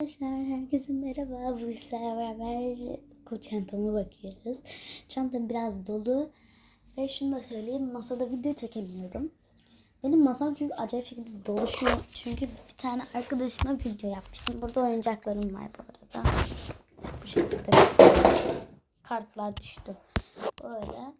Arkadaşlar herkese merhaba. Bu sefer beraber bu çantama bakıyoruz. Çantam biraz dolu ve şunu da söyleyeyim masada video çekemiyorum. Benim masam çünkü acayip şekilde dolu çünkü bir tane arkadaşıma video yapmıştım. Burada oyuncaklarım var bu arada. Bu şekilde kartlar düştü. Böyle.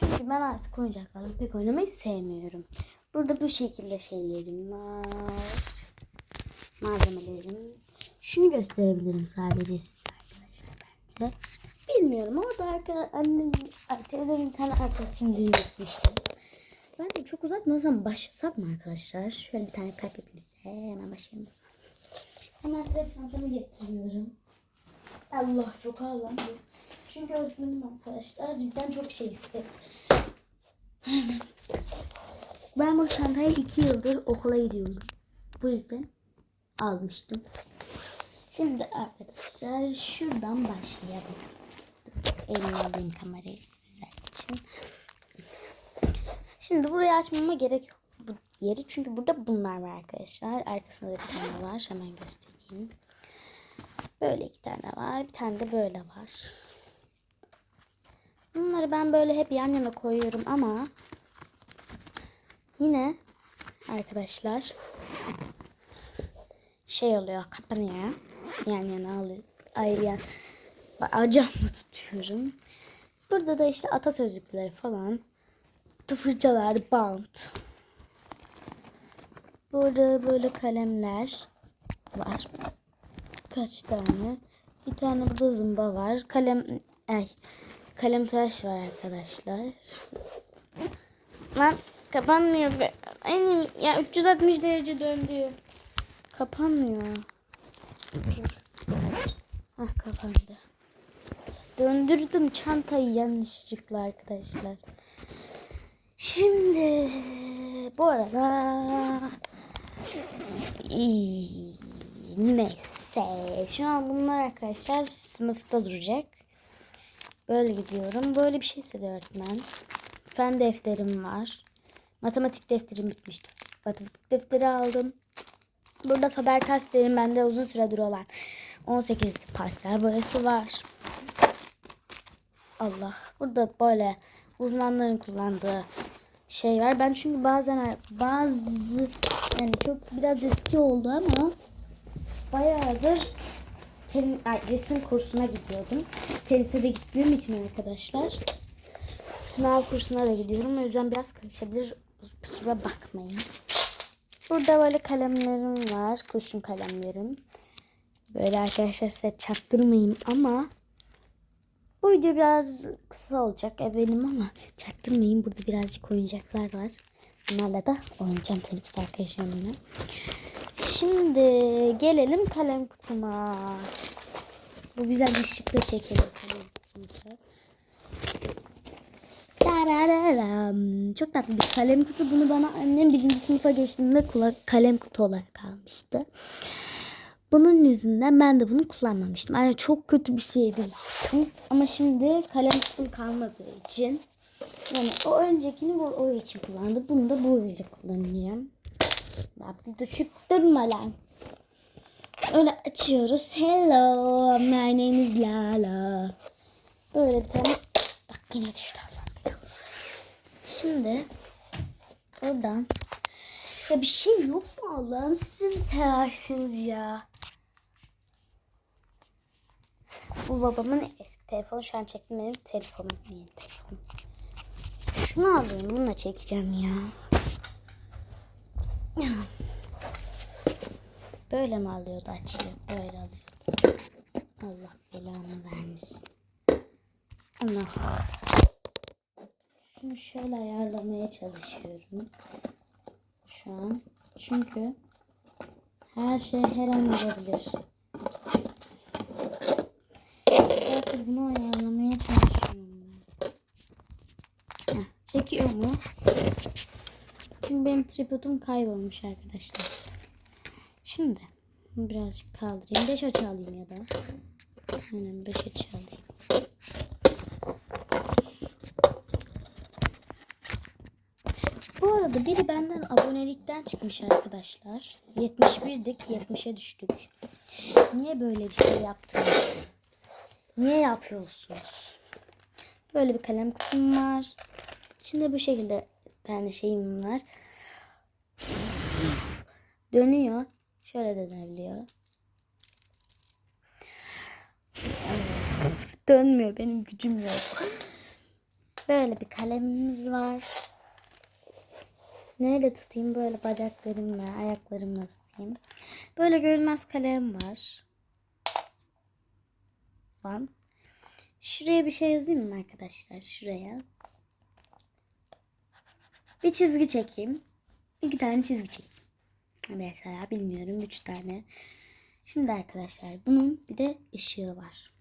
Çünkü ben artık oyuncaklarla pek oynamayı sevmiyorum. Burada bu şekilde şeylerim var malzemelerim. Şunu gösterebilirim sadece size arkadaşlar bence. Bilmiyorum ama da arka, annem, teyzemin tane arkadaşım düğün. Ben de çok uzatmasam başlasak mı arkadaşlar? Şöyle bir tane kalp. Hemen başlayalım. Hemen size çantamı getiriyorum. Allah çok ağlamıyor. Çünkü öğretmenim arkadaşlar bizden çok şey istedi. Ben bu çantayı iki yıldır okula gidiyorum. Bu yüzden almıştım. Şimdi arkadaşlar şuradan başlayalım. Alayım kamerayı sizler için. Şimdi burayı açmama gerek yok bu yeri. Çünkü burada bunlar var arkadaşlar. Arkasında da bir tane var. Hemen göstereyim. Böyle iki tane var. Bir tane de böyle var. Bunları ben böyle hep yan yana koyuyorum ama yine arkadaşlar şey oluyor kapanıyor. Yan yana alıyor. Ayrı yan. Acamla tutuyorum. Burada da işte atasözlükleri falan. Fırçalar, bant. Burada böyle kalemler var. Kaç tane? Bir tane burada zımba var. Kalem ay kalem tıraş var arkadaşlar. Lan kapanmıyor. Ay, ya 360 derece döndü. Kapanmıyor. Hah kapandı. Döndürdüm çantayı yanlışlıkla arkadaşlar. Şimdi bu arada neyse şu an bunlar arkadaşlar sınıfta duracak. Böyle gidiyorum. Böyle bir şey istedi öğretmen. Fen defterim var. Matematik defterim bitmişti. Matematik defteri aldım. Burada Faber-Castell'in bende uzun süredir olan 18 pastel boyası var. Allah. Burada böyle uzmanların kullandığı şey var. Ben çünkü bazen bazı yani çok biraz riski oldu ama bayağıdır ten, ay, resim kursuna gidiyordum. Tenise de gittiğim için arkadaşlar sınav kursuna da gidiyorum. O yüzden biraz karışabilir. Kusura bakmayın. Burada böyle kalemlerim var. Kurşun kalemlerim. Böyle arkadaşlar size çaktırmayayım ama bu video biraz kısa olacak benim ama çaktırmayın. Burada birazcık oyuncaklar var. Bunlarla da oynayacağım teneffüs arkadaşlarımla. Şimdi gelelim kalem kutuma. Bu güzel bir ışıkla çekelim kalem kutumuzu. Tarararam. Çok tatlı bir kalem kutu. Bunu bana annem birinci sınıfa geçtiğimde kulak kalem kutu olarak almıştı. Bunun yüzünden ben de bunu kullanmamıştım. Yani çok kötü bir şeydi. Ama şimdi kalem kutum kalmadığı için yani o öncekini bu o için kullandı. Bunu da bu öyle kullanacağım. Ya bir düşüp durma lan. Öyle açıyoruz. Hello, my name is Lala. Böyle bir tane bak yine düştü. Şimdi oradan ya bir şey yok mu Allah'ın siz seversiniz ya. Bu babamın eski telefonu şu an çektim benim telefonum. Yeni telefonum. Şunu alayım bununla çekeceğim ya. Böyle mi alıyordu açıyor? Böyle alıyordu. Allah belanı vermesin. Allah. Şunu şöyle ayarlamaya çalışıyorum. Şu an. Çünkü her şey her an olabilir. Zaten bunu ayarlamaya çalışıyorum. Heh, çekiyor mu? Çünkü benim tripodum kaybolmuş arkadaşlar. Şimdi bunu birazcık kaldırayım. 5 açı alayım ya da. Aynen 5 açı alayım. Bu arada biri benden abonelikten çıkmış arkadaşlar. 71'dik 70'e düştük. niye böyle bir şey yaptınız? Niye yapıyorsunuz? Böyle bir kalem kutum var. İçinde bu şekilde tane şeyim var. Dönüyor. Şöyle dönebiliyor. Dönmüyor. Benim gücüm yok. Böyle bir kalemimiz var. Neyle tutayım? Böyle bacaklarımla, ayaklarımla tutayım. Böyle görünmez kalem var. Van. Şuraya bir şey yazayım mı arkadaşlar? Şuraya. Bir çizgi çekeyim. İki tane çizgi çekeyim. Mesela bilmiyorum. Üç tane. Şimdi arkadaşlar bunun bir de ışığı var.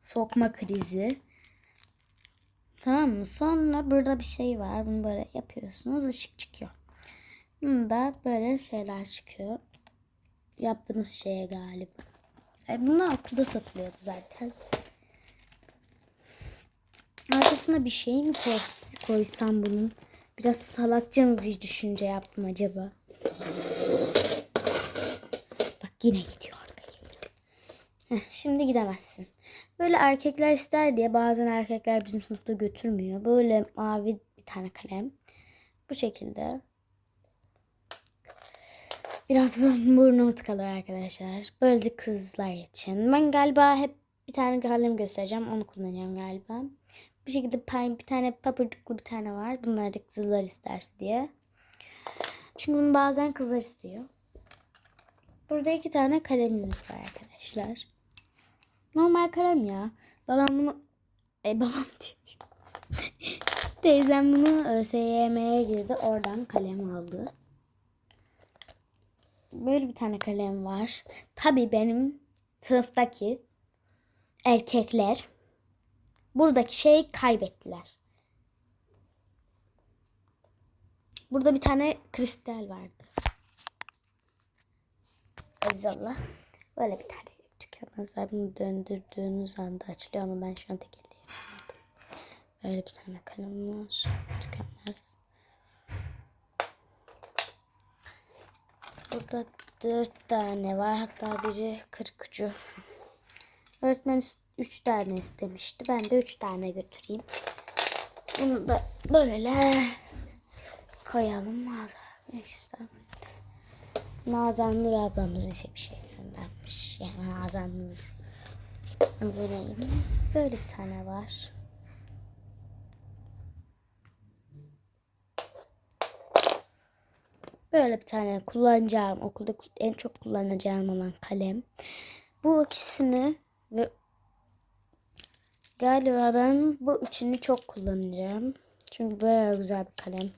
Sokma krizi. Tamam mı? Sonra burada bir şey var. Bunu böyle yapıyorsunuz. ışık çıkıyor. Bunda böyle şeyler çıkıyor. Yaptığınız şeye galiba. E bunlar okulda satılıyordu zaten. Arkasına bir şey mi koy- koysam bunun? Biraz salakça mı bir düşünce yaptım acaba? Bak yine gidiyor arkaya. Şimdi gidemezsin. Böyle erkekler ister diye bazen erkekler bizim sınıfta götürmüyor. Böyle mavi bir tane kalem. Bu şekilde. Biraz burnum tıkalı arkadaşlar. Böyle kızlar için. Ben galiba hep bir tane kalem göstereceğim. Onu kullanacağım galiba. Bu şekilde bir tane papırdıklı bir tane var. Bunlar da kızlar isterse diye. Çünkü bunu bazen kızlar istiyor. Burada iki tane kalemimiz var arkadaşlar. Normal kalem ya. Babam bunu... E babam diyor. Teyzem bunu ÖSYM'ye girdi. Oradan kalem aldı. Böyle bir tane kalem var. Tabii benim sınıftaki erkekler buradaki şeyi kaybettiler. Burada bir tane kristal vardı. Azizallah. Böyle bir tane var. Bunu döndürdüğünüz anda açılıyor ama ben şu an tek. Böyle bir tane kalem var. Tükenmez. Burada dört tane var. Hatta biri kırık ucu. Öğretmen üç tane istemişti. Ben de üç tane götüreyim. Bunu da böyle koyalım. Nazan Nur ablamız bize bir şey göndermiş. Yani Nazan Nur. Böyle, böyle bir tane var. Böyle bir tane kullanacağım okulda en çok kullanacağım olan kalem. Bu ikisini ve galiba ben bu üçünü çok kullanacağım. Çünkü böyle güzel bir kalem.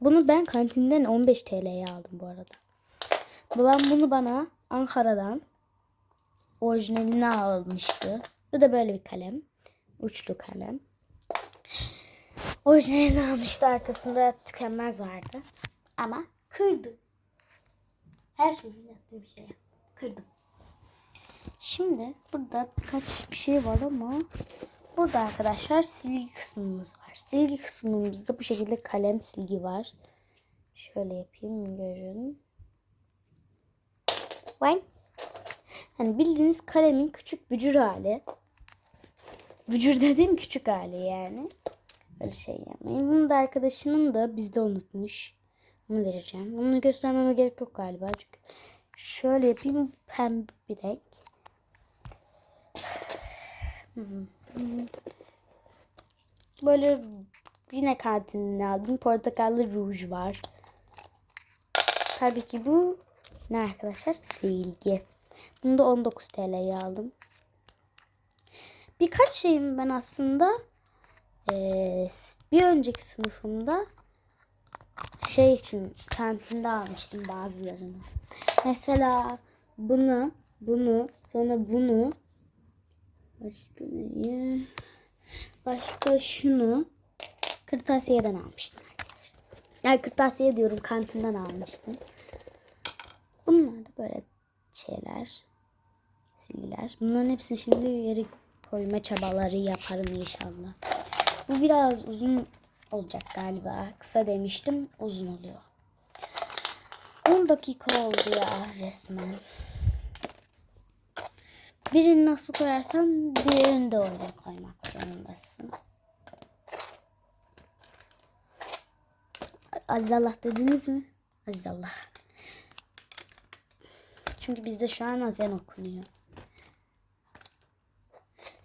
Bunu ben kantinden 15 TL'ye aldım bu arada. Babam bunu bana Ankara'dan orijinalini almıştı. Bu da böyle bir kalem. Uçlu kalem. Orijinalini almıştı arkasında tükenmez vardı. Ama kırdı. Her şeyin yaptığı bir şey. Kırdım. Şimdi burada birkaç bir şey var ama burada arkadaşlar silgi kısmımız var. Silgi kısmımızda bu şekilde kalem silgi var. Şöyle yapayım görün. Vay. Hani bildiğiniz kalemin küçük bücür hali. Bücür dediğim küçük hali yani. Öyle şey yapmayın. Bunu da arkadaşının da bizde unutmuş. Onu vereceğim. Bunu göstermeme gerek yok galiba. Çünkü şöyle yapayım. Pembe bir renk. Böyle yine kantinden aldım. Portakallı ruj var. Tabii ki bu ne arkadaşlar? Silgi. Bunu da 19 TL'ye aldım. Birkaç şeyim ben aslında ee, bir önceki sınıfımda şey için kantinde almıştım bazılarını. Mesela bunu, bunu, sonra bunu başka neyi? Başka şunu kırtasiyeden almıştım arkadaşlar. Yani kırtasiye diyorum kantinden almıştım. Bunlar da böyle şeyler. Silgiler. Bunların hepsini şimdi yeri koyma çabaları yaparım inşallah. Bu biraz uzun olacak galiba. Kısa demiştim uzun oluyor. 10 dakika oldu ya resmen. Birini nasıl koyarsan diğerini de öyle koymak zorundasın. Aziz Allah dediniz mi? Aziz Allah. Çünkü bizde şu an azen okunuyor.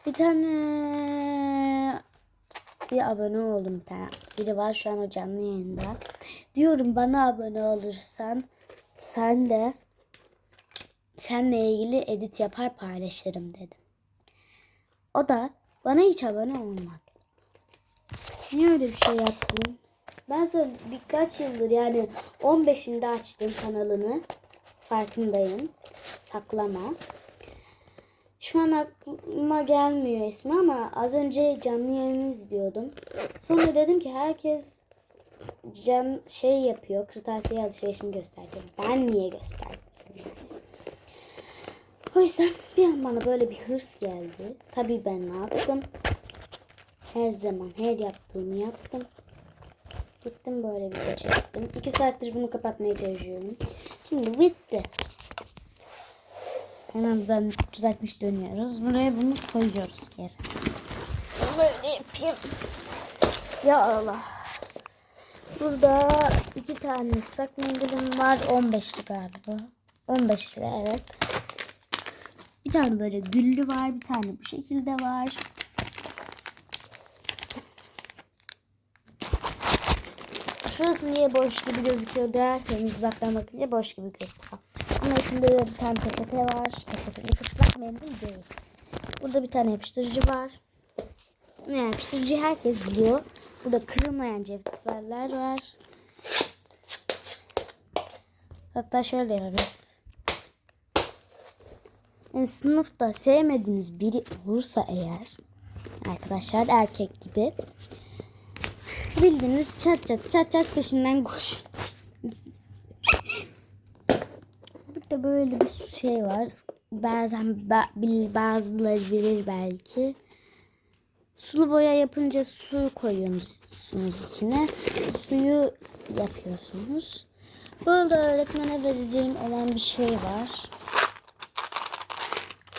Bir tane bir abone oldum bir tane. Biri var şu an o canlı yayında. Diyorum bana abone olursan sen de seninle ilgili edit yapar paylaşırım dedim. O da bana hiç abone olmadı. Niye öyle bir şey yaptın? Ben sana birkaç yıldır yani 15'inde açtım kanalını. Farkındayım. Saklama. Şu an aklıma gelmiyor ismi ama az önce canlı yayını izliyordum. Sonra dedim ki herkes can şey yapıyor. Kırtasiye alışverişini gösterdi. Ben niye gösterdim? O yüzden bir an bana böyle bir hırs geldi. Tabii ben ne yaptım? Her zaman her yaptığımı yaptım. Gittim böyle bir çektim. İki saattir bunu kapatmaya çalışıyorum. Şimdi bitti. Hemen buradan 360 dönüyoruz. Buraya bunu koyuyoruz geri. Böyle yapayım. Ya Allah. Burada iki tane ıslak mendilim var. 15'li galiba. 15 lira evet. Bir tane böyle güllü var. Bir tane bu şekilde var. Şurası niye boş gibi gözüküyor derseniz uzaktan bakınca boş gibi gözüküyor. Ama içinde de bir tane peçete var. Peçeteli ıslak mendil değil. Burada bir tane yapıştırıcı var. Ne yapıştırıcı herkes biliyor. Burada kırılmayan cevherler var. Hatta şöyle yapabilirim. Yani sınıfta sevmediğiniz biri olursa eğer arkadaşlar erkek gibi bildiğiniz çat çat çat çat peşinden koş. Burada böyle bir şey var. Bazen bazıları bilir belki. Sulu boya yapınca su koyuyorsunuz içine. Suyu yapıyorsunuz. Burada öğretmene vereceğim olan bir şey var.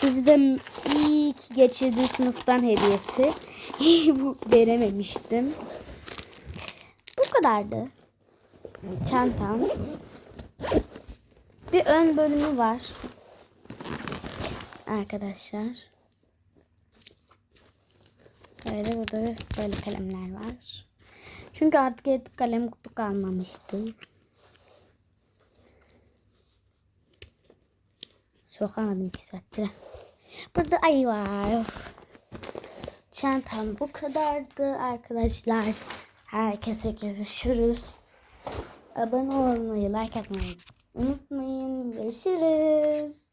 Bizde iyi ki geçirdiği sınıftan hediyesi. Bu verememiştim. Kadardı. Çantam. Bir ön bölümü var. Arkadaşlar. Böyle burada böyle kalemler var. Çünkü artık artık kalem kutu kalmamıştı. Sokamadım iki saattir. Burada ayı var. Çantam bu kadardı arkadaşlar. Herkese görüşürüz. Abone olmayı, like atmayı unutmayın. Görüşürüz.